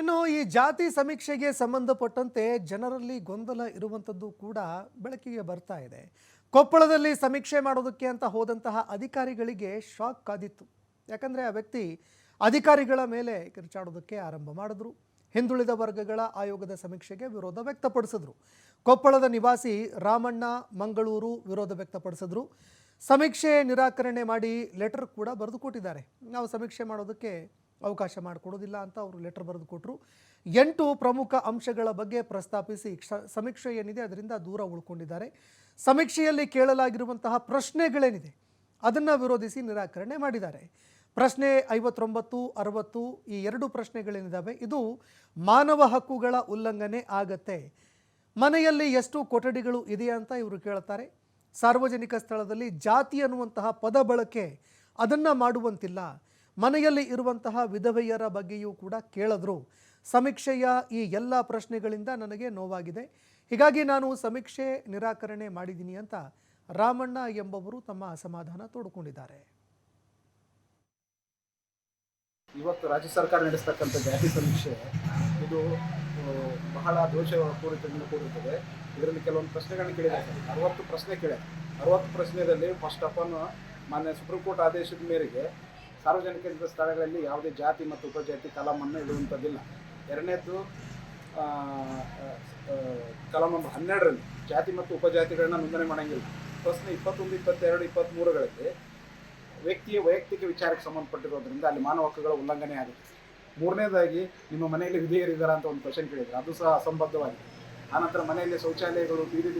ಇನ್ನು ಈ ಜಾತಿ ಸಮೀಕ್ಷೆಗೆ ಸಂಬಂಧಪಟ್ಟಂತೆ ಜನರಲ್ಲಿ ಗೊಂದಲ ಇರುವಂಥದ್ದು ಕೂಡ ಬೆಳಕಿಗೆ ಬರ್ತಾ ಇದೆ. ಕೊಪ್ಪಳದಲ್ಲಿ ಸಮೀಕ್ಷೆ ಮಾಡೋದಕ್ಕೆ ಅಂತ ಹೋದಂತಹ ಅಧಿಕಾರಿಗಳಿಗೆ ಶಾಕ್ ಕಾದಿತ್ತು. ಯಾಕಂದರೆ ಆ ವ್ಯಕ್ತಿ ಅಧಿಕಾರಿಗಳ ಮೇಲೆ ಕಿರುಚಾಡೋದಕ್ಕೆ ಆರಂಭ ಮಾಡಿದ್ರು. ಹಿಂದುಳಿದ ವರ್ಗಗಳ ಆಯೋಗದ ಸಮೀಕ್ಷೆಗೆ ವಿರೋಧ ವ್ಯಕ್ತಪಡಿಸಿದ್ರು. ಕೊಪ್ಪಳದ ನಿವಾಸಿ ರಾಮಣ್ಣ ಮಂಗಳೂರು ವಿರೋಧ ವ್ಯಕ್ತಪಡಿಸಿದ್ರು. ಸಮೀಕ್ಷೆ ನಿರಾಕರಣೆ ಮಾಡಿ ಲೆಟರ್ ಕೂಡ ಬರೆದು ಕೊಟ್ಟಿದ್ದಾರೆ ನಾವು ಸಮೀಕ್ಷೆ ಮಾಡೋದಕ್ಕೆ ಅವಕಾಶ ಮಾಡಿಕೊಡೋದಿಲ್ಲ ಅಂತ ಅವರು ಲೆಟರ್ ಬರೆದು ಕೊಟ್ಟರು ಎಂಟು ಪ್ರಮುಖ ಅಂಶಗಳ ಬಗ್ಗೆ ಪ್ರಸ್ತಾಪಿಸಿ ಕ್ಷ ಸಮೀಕ್ಷೆ ಏನಿದೆ ಅದರಿಂದ ದೂರ ಉಳ್ಕೊಂಡಿದ್ದಾರೆ. ಸಮೀಕ್ಷೆಯಲ್ಲಿ ಕೇಳಲಾಗಿರುವಂತಹ ಪ್ರಶ್ನೆಗಳೇನಿದೆ ಅದನ್ನು ವಿರೋಧಿಸಿ ನಿರಾಕರಣೆ ಮಾಡಿದ್ದಾರೆ. ಪ್ರಶ್ನೆ ಐವತ್ತೊಂಬತ್ತು, ಅರವತ್ತು ಈ ಎರಡು ಪ್ರಶ್ನೆಗಳೇನಿದ್ದಾವೆ ಇದು ಮಾನವ ಹಕ್ಕುಗಳ ಉಲ್ಲಂಘನೆ ಆಗತ್ತೆ. ಮನೆಯಲ್ಲಿ ಎಷ್ಟು ಕೊಠಡಿಗಳು ಇದೆ ಅಂತ ಇವರು ಕೇಳ್ತಾರೆ. ಸಾರ್ವಜನಿಕ ಸ್ಥಳದಲ್ಲಿ ಜಾತಿ ಅನ್ನುವಂತಹ ಪದ ಬಳಕೆ ಅದನ್ನು ಮಾಡುವಂತಿಲ್ಲ. ಮನೆಯಲ್ಲಿ ಇರುವಂತಹ ವಿಧವೆಯರ ಬಗ್ಗೆಯೂ ಕೂಡ ಕೇಳಿದ್ರು. ಸಮೀಕ್ಷೆಯ ಈ ಎಲ್ಲ ಪ್ರಶ್ನೆಗಳಿಂದ ನನಗೆ ನೋವಾಗಿದೆ. ಹೀಗಾಗಿ ನಾನು ಸಮೀಕ್ಷೆ ನಿರಾಕರಣೆ ಮಾಡಿದ್ದೀನಿ ಅಂತ ರಾಮಣ್ಣ ಎಂಬವರು ತಮ್ಮ ಅಸಮಾಧಾನ ತೋಡಿಕೊಂಡಿದ್ದಾರೆ. ಇವತ್ತು ರಾಜ್ಯ ಸರ್ಕಾರ ನಡೆಸ್ತಕ್ಕಂಥ ಜಾತಿ ಸಮೀಕ್ಷೆ, ಇದು ಬಹಳ ಬಹಳ ದೋಷಪೂರಿತದಿಂದ ಕೂಡಿರ್ತದೆ. ಇದರಲ್ಲಿ ಕೆಲವೊಂದು ಪ್ರಶ್ನೆಗಳನ್ನ ಕೇಳಿದ್ದಾರೆ ಅರವತ್ತು ಪ್ರಶ್ನೆ ಕೇಳಿದೆ ಅರವತ್ತು ಪ್ರಶ್ನೆಯಲ್ಲಿ ಫಸ್ಟ್ ಆಫ್ ಆಲ್ ಮಾನ್ಯ ಸುಪ್ರೀಂ ಕೋರ್ಟ್ ಆದೇಶದ ಮೇರೆಗೆ ಸಾರ್ವಜನಿಕ ಸ್ಥಳಗಳಲ್ಲಿ ಯಾವುದೇ ಜಾತಿ ಮತ್ತು ಉಪಜಾತಿ ಕಲಾಮನ್ನು ಇಡುವಂಥದ್ದಿಲ್ಲ. ಎರಡನೇದು ಕಲಂ ನಂಬರ್ ಹನ್ನೆರಡರಲ್ಲಿ ಜಾತಿ ಮತ್ತು ಉಪಜಾತಿಗಳನ್ನ ನೋಂದಣಿ ಮಾಡಂಗಿಲ್ಲ. ಪ್ರಶ್ನೆ ಇಪ್ಪತ್ತೊಂದು, ಇಪ್ಪತ್ತೆರಡು ಇಪ್ಪತ್ತ್ಮೂರುಗಳಲ್ಲಿ ವ್ಯಕ್ತಿಯ ವೈಯಕ್ತಿಕ ವಿಚಾರಕ್ಕೆ ಸಂಬಂಧಪಟ್ಟಿರೋದ್ರಿಂದ ಅಲ್ಲಿ ಮಾನವ ಹಕ್ಕುಗಳ ಉಲ್ಲಂಘನೆ ಆಗುತ್ತೆ. ಮೂರನೇದಾಗಿ, ನಿಮ್ಮ ಮನೆಯಲ್ಲಿ ವಿಧೇಯರಿದ್ದಾರಾ ಅಂತ ಒಂದು ಕ್ವಶನ್ ಕೇಳಿದ್ರು. ಅದು ಸಹ ಅಸಂಬದ್ಧವಾಗಿದೆ. ಆನಂತರ ಮನೆಯಲ್ಲಿ ಶೌಚಾಲಯಗಳು ಬೀದಿ